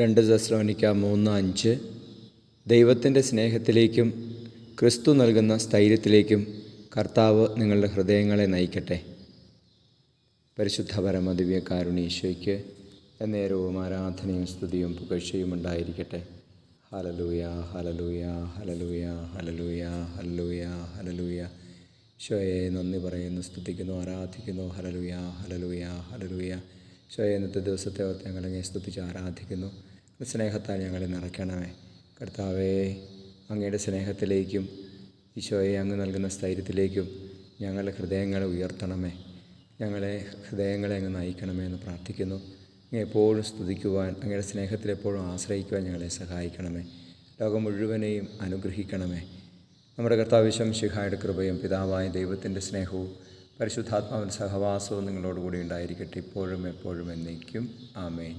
രണ്ട് ദസ്ലോനിക്ക മൂന്ന് അഞ്ച്. ദൈവത്തിന്റെ സ്നേഹത്തിലേക്കും ക്രിസ്തു നൽകുന്ന സ്ഥൈര്യത്തിലേക്കും കർത്താവ് നിങ്ങളുടെ ഹൃദയങ്ങളെ നയിക്കട്ടെ. പരിശുദ്ധ പരമദിവ്യ കാരുണീശോയ്ക്ക് നേരവും ആരാധനയും സ്തുതിയും പുകഴ്ചയും ഉണ്ടായിരിക്കട്ടെ. ഹലലൂയ ഹലലൂയ ഹലലൂയ ഹലലൂയ ഹലലൂയ ഹലലൂയ ഈശോയെ നന്ദി പറയുന്നു സ്തുതിക്കുന്നു ആരാധിക്കുന്നു. ഹലലൂയ ഹലലൂയ ഹലലൂയ ഷോയെ ഇന്നത്തെ ദിവസത്തെ ഓർത്ത് ഞങ്ങളെ സ്തുതിച്ച് ആരാധിക്കുന്നു. സ്നേഹത്താൽ ഞങ്ങളെ നിറയ്ക്കണമേ. കർത്താവേ അങ്ങയുടെ സ്നേഹത്തിലേക്കും ഈശോയെ അങ്ങ് നൽകുന്ന സ്ഥൈര്യത്തിലേക്കും ഞങ്ങളുടെ ഹൃദയങ്ങളെ ഉയർത്തണമേ. ഞങ്ങളെ ഹൃദയങ്ങളെ അങ്ങ് നയിക്കണമേ എന്ന് പ്രാർത്ഥിക്കുന്നു. അങ്ങ് എപ്പോഴും സ്തുതിക്കുവാൻ അങ്ങയുടെ സ്നേഹത്തിൽ എപ്പോഴും ആശ്രയിക്കുവാൻ ഞങ്ങളെ സഹായിക്കണമേ. ലോകം മുഴുവനെയും അനുഗ്രഹിക്കണമേ. നമ്മുടെ കർത്താവിശ്വം ശിഖായുടെ കൃപയും പിതാവായ ദൈവത്തിന്റെ സ്നേഹവും പരിശുദ്ധാത്മാവിന്റെ സഹവാസവും നിങ്ങളോടുകൂടി ഉണ്ടായിരിക്കട്ടെ. ഇപ്പോഴും എപ്പോഴും എന്നേക്കും. ആമേൻ.